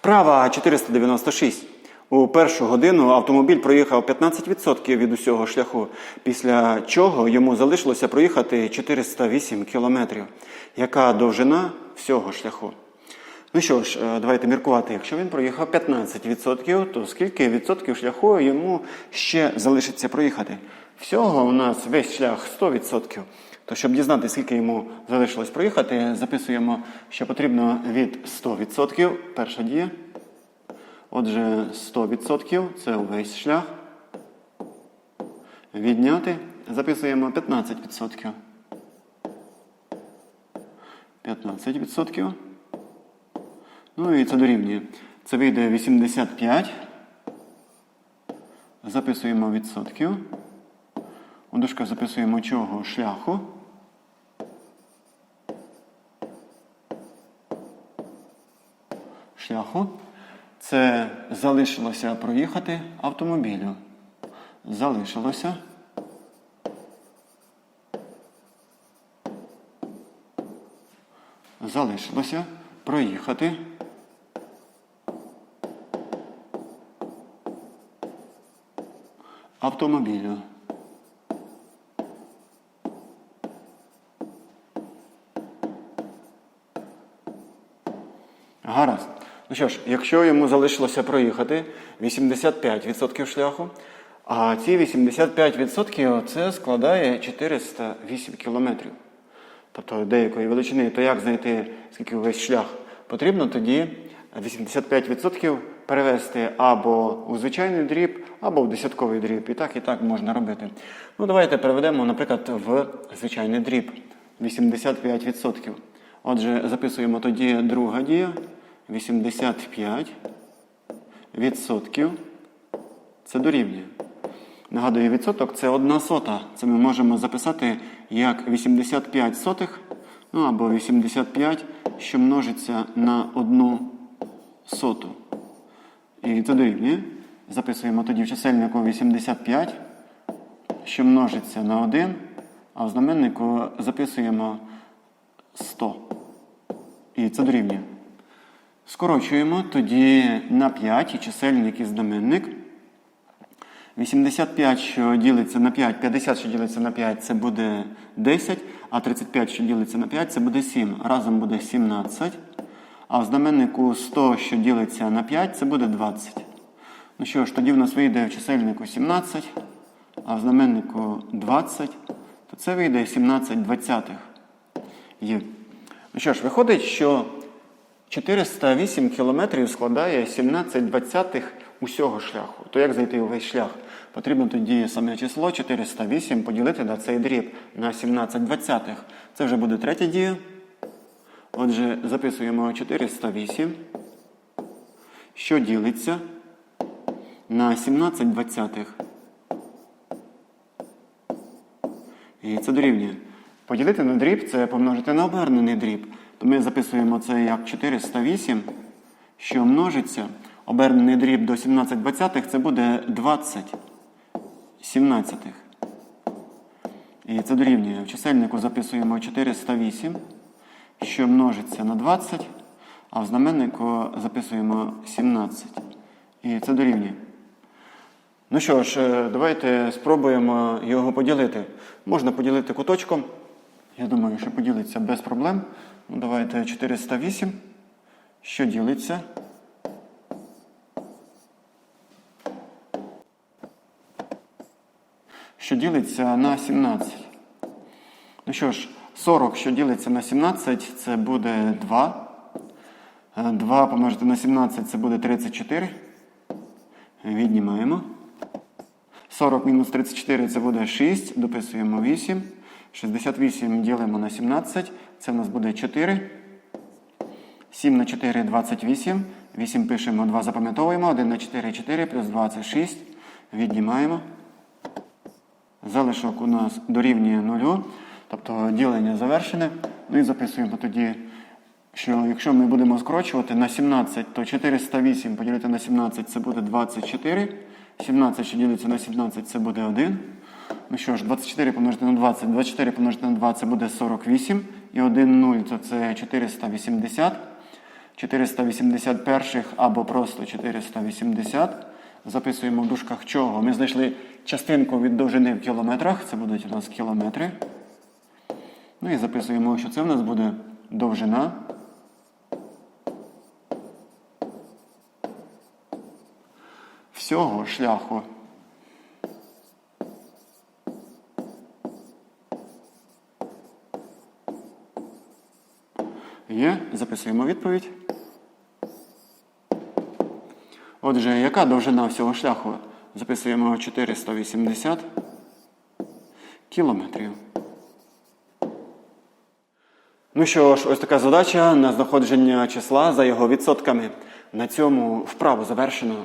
Вправа 496. У першу годину автомобіль проїхав 15% від усього шляху, після чого йому залишилося проїхати 408 кілометрів. Яка довжина всього шляху? Ну що ж, е, давайте міркувати. Якщо він проїхав 15%, то скільки відсотків шляху йому ще залишиться проїхати? Всього у нас весь шлях 100%. То щоб дізнатися, скільки йому залишилось проїхати, записуємо, що потрібно від 100%. Перша дія. Отже, 100% це увесь шлях. Відняти. Записуємо 15%. 15%. Ну і це дорівнює. Це вийде 85. Записуємо відсотків. У дужках записуємо чого шляху. Шляху. Це залишилося проїхати автомобілю. Залишилося. Залишилося проїхати. Автомобілю. Гаразд. Ну що ж, якщо йому залишилося проїхати 85% шляху, а ці 85% це складає 408 кілометрів. Тобто деякої величини, то як знайти, скільки увесь шлях потрібно, тоді 85% перевести або у звичайний дріб, або в десятковий дріб. І так, і так можна робити. Ну, давайте переведемо, наприклад, в звичайний дріб 85%. Отже, записуємо тоді друга дія. 85 відсотків. Це дорівнює. Нагадую, відсоток це одна сота. Це ми можемо записати як 85 сотих, ну або 85, що множиться на одну соту. І це дорівнює. Записуємо тоді в чисельнику 85, що множиться на 1, а в знаменнику записуємо 100. І це дорівнює. Скорочуємо тоді на 5 і чисельник і знаменник. 85, що ділиться на 5, 50, що ділиться на 5, це буде 10, а 35, що ділиться на 5, це буде 7. Разом буде 17. А в знаменнику 100, що ділиться на 5, це буде 20. Ну що ж, тоді в нас вийде в чисельнику 17, а в знаменнику 20, то це вийде 17 двадцятих. Ну що ж, виходить, що 408 кілометрів складає 17 двадцятих усього шляху. То як зайти увесь шлях? Потрібно тоді саме число 408 поділити на цей дріб на 17 двадцятих. Це вже буде третя дія. Отже, записуємо 408, що ділиться на 17 двадцятих. І це дорівнює. Поділити на дріб це помножити на обернений дріб. То ми записуємо це як 408, що множиться. Обернений дріб до 17 двадцятих це буде 20 сімнадцятих. І це дорівнює. В чисельнику записуємо 408, що множиться на 20, а в знаменнику записуємо 17. І це дорівнює. Ну що ж, е, давайте спробуємо його поділити. Можна поділити куточком. Я думаю, що поділиться без проблем. Ну, Давайте 408. Що ділиться? Що ділиться на 17. Ну що ж, 40, що ділиться на 17, це буде 2. 2 помножити на 17 це буде 34. Віднімаємо. 40 мінус 34 це буде 6. Дописуємо 8. 68 ділимо на 17. Це в нас буде 4. 7 на 4 28. 8 пишемо, 2 запам'ятовуємо. 1 на 4 4 плюс 2 це 6. Віднімаємо. Залишок у нас дорівнює 0. Тобто ділення завершене. Ну і записуємо тоді, що якщо ми будемо скорочувати на 17, то 408 поділити на 17 це буде 24. 17, що ділиться на 17, це буде 1. Ну що ж, 24 помножити на 20, 24 помножити на 2 це буде 48. І 1 0 то це 480. 481 або просто 480. Записуємо в дужках чого. Ми знайшли частинку від довжини в кілометрах. Це будуть у нас кілометри. Ну і записуємо, що це в нас буде довжина. Всього шляху. Записуємо відповідь. Отже, яка довжина всього шляху? Записуємо 480 кілометрів. Ну що ж, ось така задача на знаходження числа за його відсотками. На цьому вправу завершено.